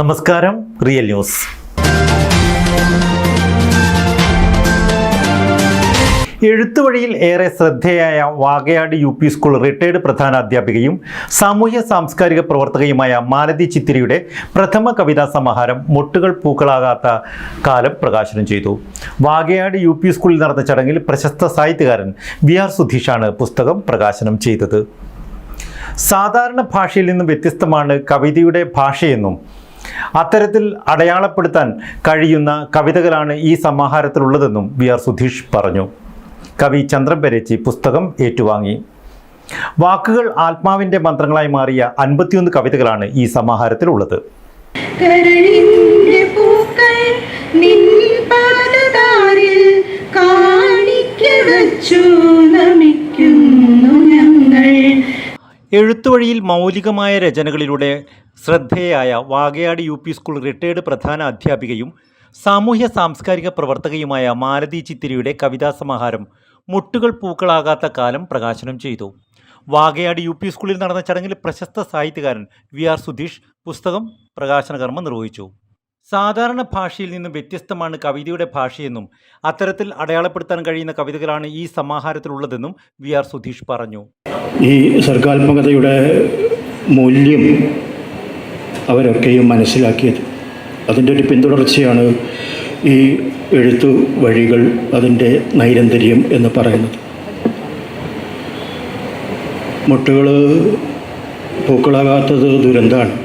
നമസ്കാരം real news. എഴുത്തുവഴിയിൽ ഏറെ ശ്രദ്ധേയായ Vagayad U P school retired പ്രധാന അധ്യാപികയും സാമൂഹ്യ സാംസ്കാരിക പ്രവർത്തകയുമായ മാലതി ചിത്തിരിയുടെ പ്രഥമ കവിതാ സമാഹാരം മൊട്ടുകൾ പൂക്കളാകാത്ത കാലം പ്രകാശനം ചെയ്തു. വാഗയാട് യു പി സ്കൂളിൽ നടന്ന ചടങ്ങിൽ പ്രശസ്ത സാഹിത്യകാരൻ വി ആർ സുധീഷാണ് പുസ്തകം പ്രകാശനം ചെയ്തത്. സാധാരണ ഭാഷയിൽ നിന്നും വ്യത്യസ്തമാണ് കവിതയുടെ ഭാഷയെന്നും അത്തരത്തിൽ അടയാളപ്പെടുത്താൻ കഴിയുന്ന കവിതകളാണ് ഈ സമാഹാരത്തിലുള്ളതെന്നും വി ആർ സുധീഷ് പറഞ്ഞു. കവി ചന്ദ്രൻ പെരേച്ചി പുസ്തകം ഏറ്റുവാങ്ങി. വാക്കുകൾ ആത്മാവിന്റെ മന്ത്രങ്ങളായി മാറിയ അൻപത്തിയൊന്ന് കവിതകളാണ് ഈ സമാഹാരത്തിലുള്ളത്. കാണിക്ക എഴുത്തുവഴിയിൽ മൗലികമായ രചനകളിലൂടെ ശ്രദ്ധേയായ Vagayad U P school retired പ്രധാന അധ്യാപികയും സാമൂഹ്യ സാംസ്കാരിക പ്രവർത്തകയുമായ മാലതി ചിത്തിരിയുടെ കവിതാ സമാഹാരം മുട്ടുകൾ പൂക്കളാകാത്ത കാലം പ്രകാശനം ചെയ്തു. വാഗയാട് യു പി സ്കൂളിൽ നടന്ന ചടങ്ങിൽ പ്രശസ്ത സാഹിത്യകാരൻ വി ആർ സുധീഷ് പുസ്തകം പ്രകാശന കർമ്മം നിർവഹിച്ചു. സാധാരണ ഭാഷയിൽ നിന്നും വ്യത്യസ്തമാണ് കവിതയുടെ ഭാഷയെന്നും അത്തരത്തിൽ അടയാളപ്പെടുത്താൻ കഴിയുന്ന കവിതകളാണ് ഈ സമാഹാരത്തിലുള്ളതെന്നും വി ആർ സുധീഷ് പറഞ്ഞു. ഈ സർഗാത്മകതയുടെ മൂല്യം അവരൊക്കെയും മനസ്സിലാക്കിയത്. അതിന്റെ ഒരു പിന്തുടർച്ചയാണ് ഈ എഴുത്തു വഴികൾ അതിന്റെ നൈരന്തര്യം എന്ന് പറയുന്നത്. മുട്ടുകൾ പൂക്കളാകാത്തത് ദുരന്താണ്.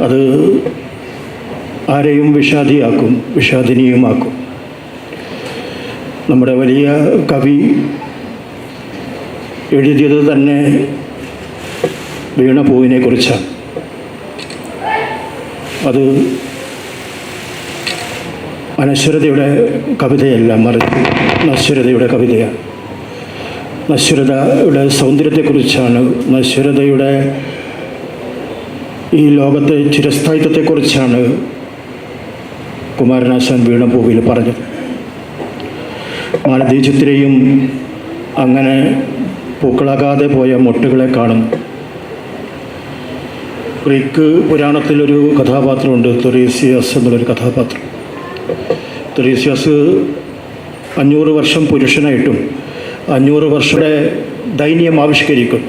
അത് ആരെയും വിഷാദിയാക്കും വിഷാദിനിയുമാക്കും. നമ്മുടെ വലിയ കവി എഴുതിയത് തന്നെ വീണപൂവിനെ കുറിച്ചാണ്. അത് അനശ്വരതയുടെ കവിതയല്ല മറിച്ച് നശ്വരതയുടെ കവിതയാണ്. നശ്വരതയുടെ സൗന്ദര്യത്തെക്കുറിച്ചാണ് നശ്വരതയുടെ ഈ ലോകത്തെ ചിരസ്ഥായിത്വത്തെക്കുറിച്ചാണ് കുമാരനാശാൻ വീണപൂവിൽ പറഞ്ഞത്. മാലതി അങ്ങനെ പൂക്കളാകാതെ പോയ മൊട്ടുകളെ കാണും. ഗ്രീക്ക് പുരാണത്തിലൊരു കഥാപാത്രമുണ്ട് തൊറീസിയസ് എന്നുള്ളൊരു കഥാപാത്രം. തൊറീസിയസ് അഞ്ഞൂറ് വർഷം പുരുഷനായിട്ടും അഞ്ഞൂറ് വർഷത്തെ ദൈന്യം ആവിഷ്കരിക്കും.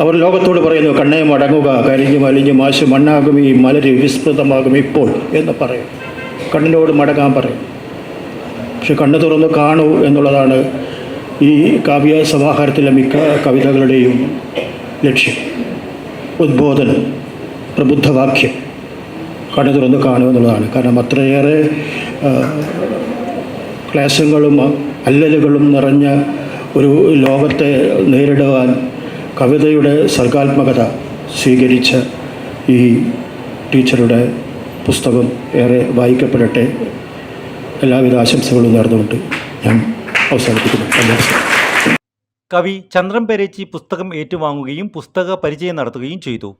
അവർ ലോകത്തോട് പറയുന്നു കണ്ണേ മടങ്ങുക കരിഞ്ഞു മലിഞ്ഞു മാശ് മണ്ണാകും ഈ മലര് വിസ്മൃതമാകും ഇപ്പോൾ എന്ന് പറയും. കണ്ണിനോട് മടങ്ങാൻ പറയും. പക്ഷെ കണ്ണു തുറന്ന് കാണൂ എന്നുള്ളതാണ് ഈ കാവ്യ സമാഹാരത്തിലെ മിക്ക കവിതകളുടെയും ലക്ഷ്യം ഉദ്ബോധനം പ്രബുദ്ധവാക്യം കണ്ണു തുറന്ന് കാണുക എന്നുള്ളതാണ്. കാരണം അത്രയേറെ ക്ലേശങ്ങളും അല്ലലുകളും നിറഞ്ഞ ഒരു ലോകത്തെ നേരിടുവാൻ കവിതയുടെ സർഗാത്മകത സ്വീകരിച്ച ഈ ടീച്ചറുടെ പുസ്തകം ഏറെ വായിക്കപ്പെടട്ടെ. എല്ലാവിധ ആശംസകളും നേർന്നുകൊണ്ട് ഞാൻ അവസാനിപ്പിക്കുന്നു. കവി ചന്ദ്രൻ പെരേച്ചി പുസ്തകം ഏറ്റുവാങ്ങുകയും പുസ്തക പരിചയം നടത്തുകയും ചെയ്തു.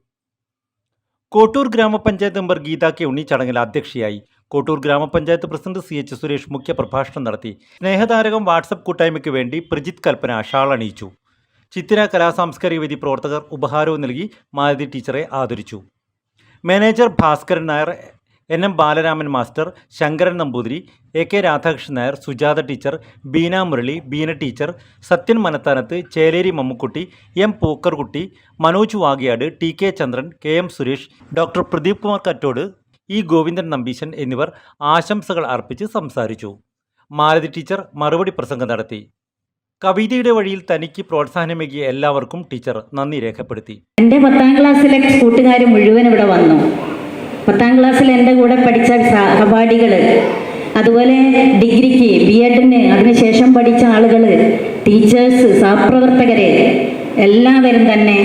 കോട്ടൂർ ഗ്രാമപഞ്ചായത്ത് മെമ്പർ ഗീത കെ ഉണ്ണി ചടങ്ങിൽ അധ്യക്ഷയായി. കോട്ടൂർ ഗ്രാമപഞ്ചായത്ത് പ്രസിഡന്റ് സി എച്ച് സുരേഷ് മുഖ്യ പ്രഭാഷണം നടത്തി. സ്നേഹതാരകം വാട്സപ്പ് കൂട്ടായ്മയ്ക്ക് വേണ്ടി പ്രജിത് കൽപ്പന ഷാൾ അണിയിച്ചു. ചിത്തിര കലാസാംസ്കാരിക വേദി പ്രവർത്തകർ ഉപഹാരവും നൽകി മാലതി ടീച്ചറെ ആദരിച്ചു. Manager Bhaskaran Nair N M Balaraman master Sankaran Namboothiri A K Radhakrishnan Nair Sujatha teacher Beena Murali Beena teacher Sathyan Manathanath Cheleri Mammukkutty M Pookkarkutty Manoj Vagiyad T K Chandran K M Suresh doctor Pradeep Kumar Kattod E Govindan Nambeesan എന്നിവർ ആശംസകൾ അർപ്പിച്ച് സംസാരിച്ചു. Malathi teacher മറുപടി പ്രസംഗം നടത്തി. കവിതയുടെ വഴിയിൽ തനിക്ക് പ്രോത്സാഹനമേകിയ എല്ലാവർക്കും ടീച്ചർ നന്ദി രേഖപ്പെടുത്തി. എന്റെ പത്താം ക്ലാസ്സിലെ കൂട്ടുകാർ മുഴുവൻ ഇവിടെ വന്നു. പത്താം ക്ലാസ്സിൽ എന്റെ കൂടെ പഠിച്ച സഹപാഠികൾ അതുപോലെ ഡിഗ്രിക്ക് ബി എഡിന് അതിനുശേഷം പഠിച്ച ആളുകൾ ടീച്ചേഴ്സ് സഹപ്രവർത്തകരെ എല്ലാവരും തന്നെ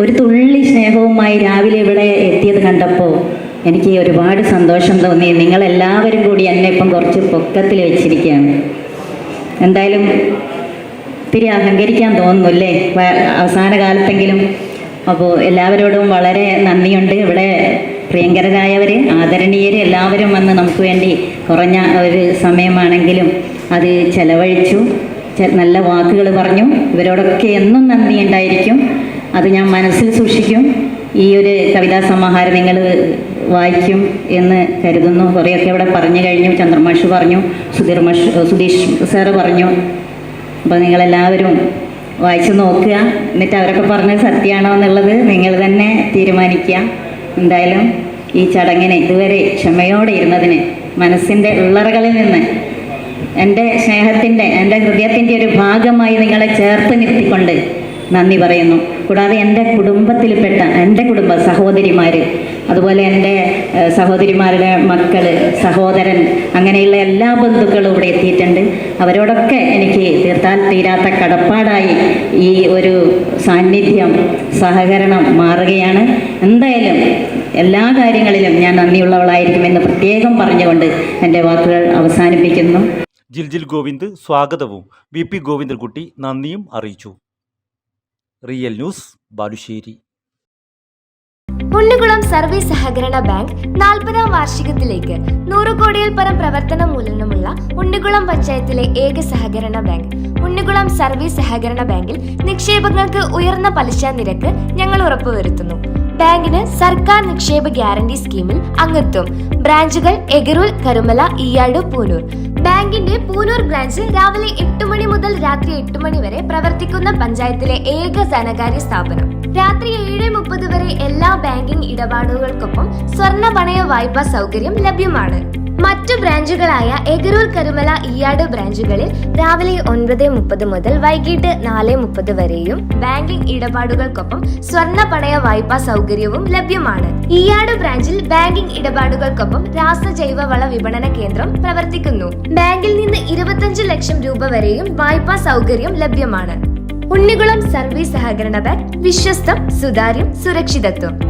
ഒരു തുള്ളി സ്നേഹവുമായി രാവിലെ ഇവിടെ എത്തിയത് കണ്ടപ്പോൾ എനിക്ക് ഒരുപാട് സന്തോഷം തോന്നി. നിങ്ങളെല്ലാവരും കൂടി എന്നെ ഇപ്പം കുറച്ച് പൊക്കത്തിൽ വെച്ചിരിക്കുകയാണ്. എന്തായാലും ഇത്തിരി അഹങ്കരിക്കാൻ തോന്നുന്നു അല്ലേ അവസാന കാലത്തെങ്കിലും. അപ്പോൾ എല്ലാവരോടും വളരെ നന്ദിയുണ്ട്. ഇവിടെ പ്രിയങ്കരരായവർ ആദരണീയർ എല്ലാവരും വന്ന് നമുക്ക് വേണ്ടി കുറഞ്ഞ ഒരു സമയമാണെങ്കിലും അത് ചെലവഴിച്ചു. നല്ല വാക്കുകൾ പറഞ്ഞു. ഇവരോടൊക്കെ എന്നും നന്ദി ഉണ്ടായിരിക്കും. അത് ഞാൻ മനസ്സിൽ സൂക്ഷിക്കും. ഈ ഒരു കവിതാ സമാഹാരം നിങ്ങൾ വായിക്കും എന്ന് കരുതുന്നു. കുറേയൊക്കെ ഇവിടെ പറഞ്ഞു കഴിഞ്ഞു. ചന്ദ്രമാഷ് പറഞ്ഞു. സുധീർ മഷ് സുധീഷ് സാറ് പറഞ്ഞു. അപ്പോൾ നിങ്ങളെല്ലാവരും വായിച്ചു നോക്കുക. എന്നിട്ട് അവരൊക്കെ പറഞ്ഞത് സത്യമാണോ എന്നുള്ളത് നിങ്ങൾ തന്നെ തീരുമാനിക്കുക. എന്തായാലും ഈ ചടങ്ങിന് ഇതുവരെ ക്ഷമയോടെ ഇരുന്നതിന് മനസ്സിന്റെ ഉള്ളറകളിൽ നിന്ന് എന്റെ സ്നേഹത്തിന്റെ എന്റെ ഹൃദയത്തിന്റെ ഒരു ഭാഗമായി നിങ്ങളെ ചേർത്ത് നിർത്തിക്കൊണ്ട് നന്ദി പറയുന്നു. കൂടാതെ എന്റെ കുടുംബത്തിൽപ്പെട്ട എന്റെ കുടുംബ സഹോദരിമാർ അതുപോലെ എന്റെ സഹോദരിമാരുടെ മക്കൾ സഹോദരൻ അങ്ങനെയുള്ള എല്ലാ ബന്ധുക്കളും ഇവിടെ എത്തിയിട്ടുണ്ട്. അവരോടൊക്കെ എനിക്ക് തീർത്താൽ തീരാത്ത കടപ്പാടായി ഈ ഒരു സാന്നിധ്യം സഹകരണം മാറുകയാണ്. എന്തായാലും എല്ലാ കാര്യങ്ങളിലും ഞാൻ നന്ദിയുള്ളവളായിരിക്കുമെന്ന് പ്രത്യേകം പറഞ്ഞുകൊണ്ട് എന്റെ വാക്കുകൾ അവസാനിപ്പിക്കുന്നു. ജിൽജിൽ ഗോവിന്ദ് സ്വാഗതവും. വി പി ഗോവിന്ദൻകുട്ടി നന്ദിയും അറിയിച്ചു. Real news Balussery. Unnikulam service സഹകരണ ബാങ്ക് നാൽപ്പതാം വാർഷികത്തിലേക്ക് നൂറ് കോടിയിൽ പരം പ്രവർത്തന മൂലനമുള്ള ഉണ്ണികുളം പഞ്ചായത്തിലെ ഏക സഹകരണ ബാങ്ക്. ഉണ്ണികുളം സർവീസ് സഹകരണ ബാങ്കിൽ നിക്ഷേപങ്ങൾക്ക് ഉയർന്ന പലിശ നിരക്ക് ഞങ്ങൾ ഉറപ്പുവരുത്തുന്നു. ബാങ്കിന് സർക്കാർ നിക്ഷേപ ഗ്യാരണ്ടി സ്കീമിൽ അംഗത്വം. ബ്രാഞ്ചുകൾ എഗരൂൽ കരുമല ഈയാട് പൂനൂർ. ബാങ്കിന്റെ പൂനൂർ ബ്രാഞ്ച് രാവിലെ എട്ട് മണി മുതൽ രാത്രി എട്ട് മണി വരെ പ്രവർത്തിക്കുന്ന പഞ്ചായത്തിലെ ഏക ധനകാര്യ സ്ഥാപനം. രാത്രി ഏഴ് മുപ്പത് വരെ എല്ലാ ബാങ്കിംഗ് ഇടപാടുകൾക്കൊപ്പം സ്വർണ പണയ വായ്പാ സൗകര്യം ലഭ്യമാണ്. മറ്റു ബ്രാഞ്ചുകളായ എഗരൂർ കരുമല ഇയാട് ബ്രാഞ്ചുകളിൽ രാവിലെ ഒൻപത് മുപ്പത് മുതൽ വൈകിട്ട് നാല് മുപ്പത് വരെയും ബാങ്കിംഗ് ഇടപാടുകൾക്കൊപ്പം സ്വർണ പണയ വായ്പാ സൗകര്യവും ലഭ്യമാണ്. ഇയാട് ബ്രാഞ്ചിൽ ബാങ്കിംഗ് ഇടപാടുകൾക്കൊപ്പം രാസജൈവ വള വിപണന കേന്ദ്രം പ്രവർത്തിക്കുന്നു. ബാങ്കിൽ നിന്ന് ഇരുപത്തഞ്ച് ലക്ഷം രൂപ വരെയും വായ്പാ സൗകര്യം ലഭ്യമാണ്. ഉണ്ണികുളം സർവീസ് സഹകരണ ബാങ്ക് വിശ്വസ്തം സുതാര്യം സുരക്ഷിതത്വം.